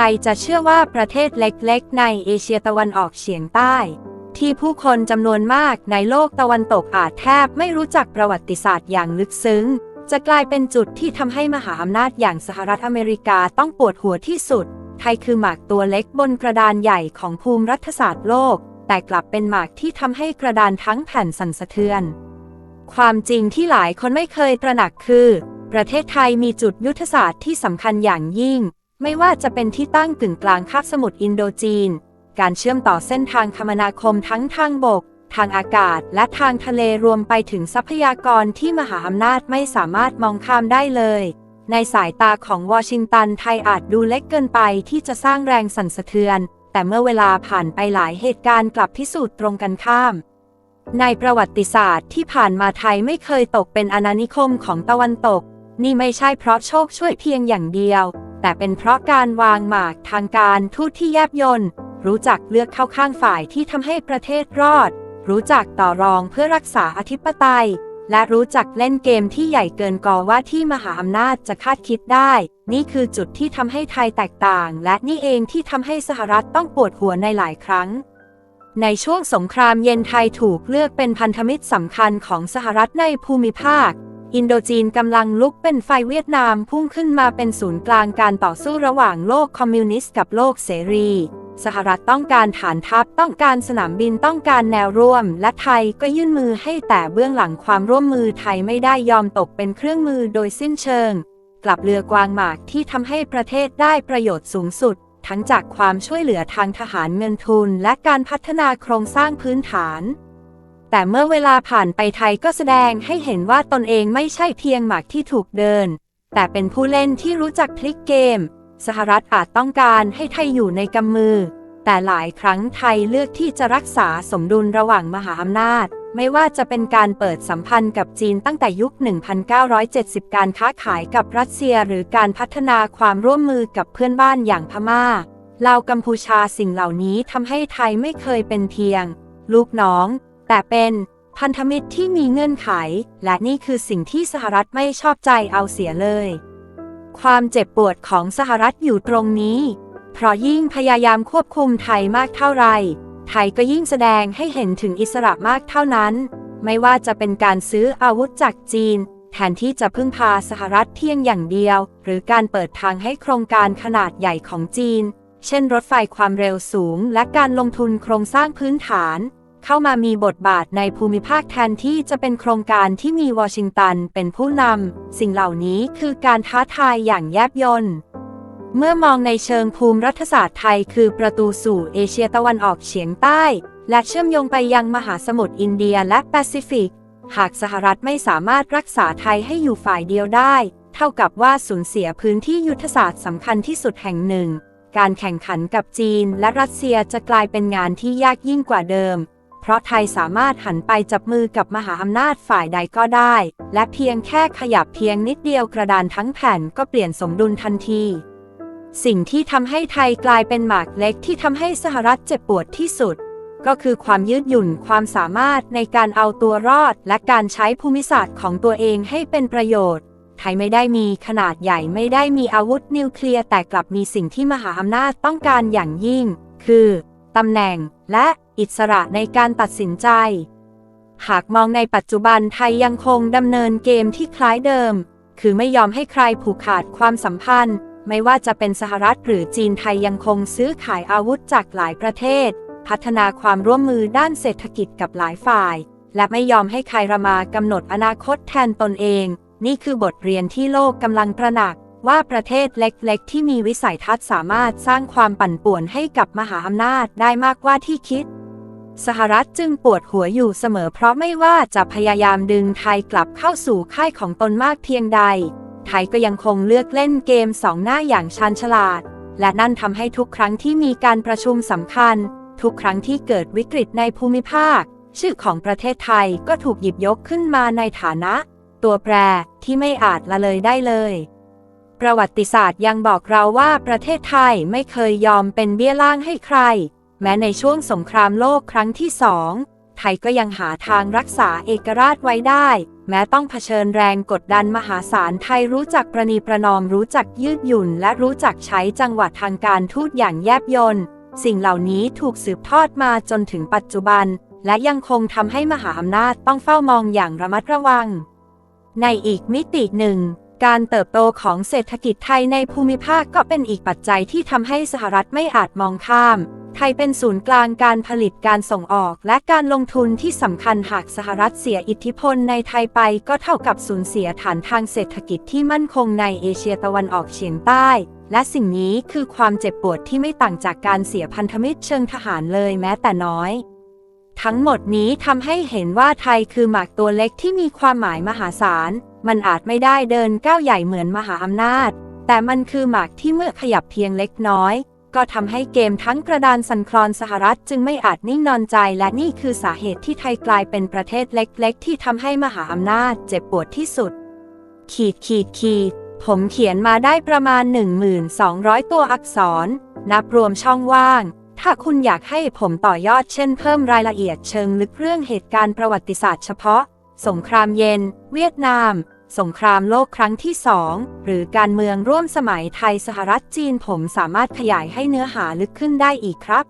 รจะเชื่อว่าประเทศเล็กๆ ในเอเชียตะวันออกเฉียงใต้ ที่ผู้คนจำนวนมากในโลกตะวันตกอาจแทบไม่รู้จักประวัติศาสตร์อย่างลึกซึ้ง จะกลายเป็นจุดที่ทำให้มหาอำนาจอย่างสหรัฐอเมริกาต้องปวดหัวที่สุด ไทยคือหมากตัวเล็กบนกระดานใหญ่ของภูมิรัฐศาสตร์โลก แต่กลับเป็นหมากที่ทำให้กระดานทั้งแผ่นสั่นสะเทือน ความจริงที่หลายคนไม่เคยตระหนักคือ ประเทศไทยมีจุดยุทธศาสตร์ที่สำคัญอย่างยิ่ง ไม่ว่าจะเป็นที่ตั้งกึ่งกลางคาบสมุทรอินโดจีน การเชื่อมต่อเส้นทางคมนาคมทั้งทางบก ทางอากาศ และทางทะเลรวมไปถึงทรัพยากรที่มหาอำนาจไม่สามารถมองข้ามได้เลย ในสายตาของวอชิงตันไทยอาจดูเล็กเกินไปที่จะสร้างแรงสั่นสะเทือน แต่เมื่อเวลาผ่านไปหลายเหตุการณ์กลับพิสูจน์ตรงกันข้ามในประวัติศาสตร์ที่ผ่านมาไทยไม่เคยตกเป็นอาณานิคมของตะวันตก นี่ไม่ใช่เพราะโชคช่วยเพียงอย่างเดียว แต่เป็นเพราะการวางหมากทางการทูตที่แยบยนต์รู้จักเลือกเข้าข้างฝ่ายที่ทำให้ประเทศรอด รู้จักต่อรองเพื่อรักษาอธิปไตย และรู้จักเล่นเกมที่ใหญ่เกินกอว่าที่มหาอำนาจจะคาดคิดได้ นี่คือจุดที่ทำให้ไทยแตกต่าง และนี่เองที่ทำให้สหรัฐต้องปวดหัวในหลายครั้งในช่วงสงครามเย็นไทยถูกเลือกเป็นพันธมิตรสำคัญของสหรัฐในภูมิภาค อินโดจีนกำลังลุกเป็นไฟเวียดนามพุ่งขึ้นมาเป็นศูนย์กลางการต่อสู้ระหว่างโลกคอมมิวนิสต์กับโลกเสรี สหรัฐต้องการฐานทัพต้องการสนามบินต้องการแนวร่วม และไทยก็ยื่นมือให้แต่เบื้องหลังความร่วมมือไทยไม่ได้ยอมตกเป็นเครื่องมือโดยสิ้นเชิง กลับเรือกวางหมากที่ทำให้ประเทศได้ประโยชน์สูงสุด ทั้งจากความช่วยเหลือทางทหารเงินทุน และการพัฒนาโครงสร้างพื้นฐาน แต่เมื่อเวลาผ่านไปไทยก็แสดงให้เห็นว่าตนเองไม่ใช่เพียงหมากที่ถูกเดิน แต่เป็นผู้เล่นที่รู้จักพลิกเกม สหรัฐอาจต้องการให้ไทยอยู่ในกำมือ แต่หลายครั้งไทยเลือกที่จะรักษาสมดุลระหว่างมหาอำนาจ ไม่ว่าจะเป็นการเปิดสัมพันธ์กับจีนตั้งแต่ยุค 1970 การค้าขายกับรัสเซียหรือการพัฒนาความร่วมมือกับเพื่อนบ้านอย่างพม่าลาวกัมพูชาสิ่งเหล่านี้ทำให้ไทยไม่เคยเป็นเพียง ลูกน้อง แต่เป็นพันธมิตรที่มีเงื่อนไข และนี่คือสิ่งที่สหรัฐไม่ชอบใจเอาเสียเลย ความเจ็บปวดของสหรัฐอยู่ตรงนี้ เพราะยิ่งพยายามควบคุมไทยมากเท่าไรไทยก็ยิ่งแสดงให้เห็นถึงอิสระมากเท่านั้น ไม่ว่าจะเป็นการซื้ออาวุธจากจีน แทนที่จะพึ่งพาสหรัฐเพียงอย่างเดียว หรือการเปิดทางให้โครงการขนาดใหญ่ของจีน เช่นรถไฟความเร็วสูง และการลงทุนโครงสร้างพื้นฐาน เข้ามามีบทบาทในภูมิภาคแทนที่จะเป็นโครงการที่มีวอชิงตันเป็นผู้นำ สิ่งเหล่านี้คือการท้าทายอย่างแยบยลเมื่อมองในเชิงภูมิรัฐศาสตร์ไทยคือประตูสู่เอเชียตะวันออกเฉียงใต้ และเชื่อมโยงไปยังมหาสมุทรอินเดียและแปซิฟิก หากสหรัฐไม่สามารถรักษาไทยให้อยู่ฝ่ายเดียวได้ เท่ากับว่าสูญเสียพื้นที่ยุทธศาสตร์สำคัญที่สุดแห่งหนึ่ง การแข่งขันกับจีนและรัสเซียจะกลายเป็นงานที่ยากยิ่งกว่าเดิม เพราะไทยสามารถหันไปจับมือกับมหาอำนาจฝ่ายใดก็ได้ และเพียงแค่ขยับเพียงนิดเดียวกระดานทั้งแผ่นก็เปลี่ยนสมดุลทันที สิ่งที่ทำให้ไทยกลายเป็นหมากเล็กที่ทำให้สหรัฐเจ็บปวดที่สุด ก็คือความยืดหยุ่นความสามารถในการเอาตัวรอด และการใช้ภูมิศาสตร์ของตัวเองให้เป็นประโยชน์ไทยไม่ได้มีขนาดใหญ่ไม่ได้มีอาวุธนิวเคลียร์แต่กลับมีสิ่งที่มหาอำนาจต้องการอย่างยิ่ง คือ ตำแหน่ง และอิสระในการตัดสินใจ หากมองในปัจจุบันไทยยังคงดำเนินเกมที่คล้ายเดิม คือไม่ยอมให้ใครผูกขาดความสัมพันธ์ ไม่ว่าจะเป็นสหรัฐหรือจีนไทยยังคงซื้อขายอาวุธจากหลายประเทศ พัฒนาความร่วมมือด้านเศรษฐกิจกับหลายฝ่าย และไม่ยอมให้ใครระมากำหนดอนาคตแทนตนเอง นี่คือบทเรียนที่โลกกำลังตระหนัก ว่าประเทศเล็กๆ ที่มีวิสัยทัศน์สามารถสร้างความปั่นป่วนให้กับมหาอำนาจได้มากกว่าที่คิด สหรัฐจึงปวดหัวอยู่เสมอเพราะไม่ว่าจะพยายามดึงไทยกลับเข้าสู่ค่ายของตนมากเพียงใด ไทยก็ยังคงเลือกเล่นเกมสองหน้าอย่างชาญฉลาด และนั่นทำให้ทุกครั้งที่มีการประชุมสำคัญ ทุกครั้งที่เกิดวิกฤตในภูมิภาค ชื่อของประเทศไทยก็ถูกหยิบยกขึ้นมาในฐานะ ตัวแปรที่ไม่อาจละเลยได้เลย ประวัติศาสตร์ยังบอกเราว่าประเทศไทยไม่เคยยอมเป็นเบี้ยล่างให้ใคร แม้ในช่วงสงครามโลกครั้งที่สอง ไทยก็ยังหาทางรักษาเอกราชไว้ได้ แม้ต้องเผชิญแรงกดดันมหาศาลไทยรู้จักประนีประนอมรู้จักยืดหยุ่น และรู้จักใช้จังหวะทางการทูตอย่างแยบยลสิ่งเหล่านี้ถูกสืบทอดมาจนถึงปัจจุบัน และยังคงทำให้มหาอำนาจต้องเฝ้ามองอย่างระมัดระวัง ในอีกมิติหนึ่ง การเติบโตของเศรษฐกิจไทยในภูมิภาคก็เป็นอีกปัจจัยที่ทำให้สหรัฐไม่อาจมองข้าม ไทยเป็นศูนย์กลางการผลิตการส่งออก และการลงทุนที่สำคัญหากสหรัฐเสียอิทธิพลในไทยไปก็เท่ากับสูญเสียฐานทางเศรษฐกิจที่มั่นคงในเอเชียตะวันออกเฉียงใต้ และสิ่งนี้คือความเจ็บปวดที่ไม่ต่างจากการเสียพันธมิตรเชิงทหารเลยแม้แต่น้อยทั้งหมดนี้ทำให้เห็นว่าไทยคือหมากตัวเล็กที่มีความหมายมหาศาล มันอาจไม่ได้เดินก้าวใหญ่เหมือนมหาอำนาจ แต่มันคือหมากที่เมื่อขยับเพียงเล็กน้อย ก็ทำให้เกมทั้งกระดานสันคลอนสหรัฐจึงไม่อาจนิ่งนอนใจ และนี่คือสาเหตุที่ไทยกลายเป็นประเทศเล็ก ๆ ที่ทำให้มหาอำนาจเจ็บปวดที่สุด ขีดขีดขีดผมเขียนมาได้ประมาณ 1,200 ตัวอักษร นับรวมช่องว่าง ถ้าคุณอยากให้ผมต่อยอดเช่นเพิ่มรายละเอียดเชิงลึกเรื่องเหตุการณ์ประวัติศาสตร์เฉพาะ สงครามเย็น เวียดนาม สงครามโลกครั้งที่สองหรือการเมืองร่วมสมัยไทยสหรัฐจีนผมสามารถขยายให้เนื้อหาลึกขึ้นได้อีกครับ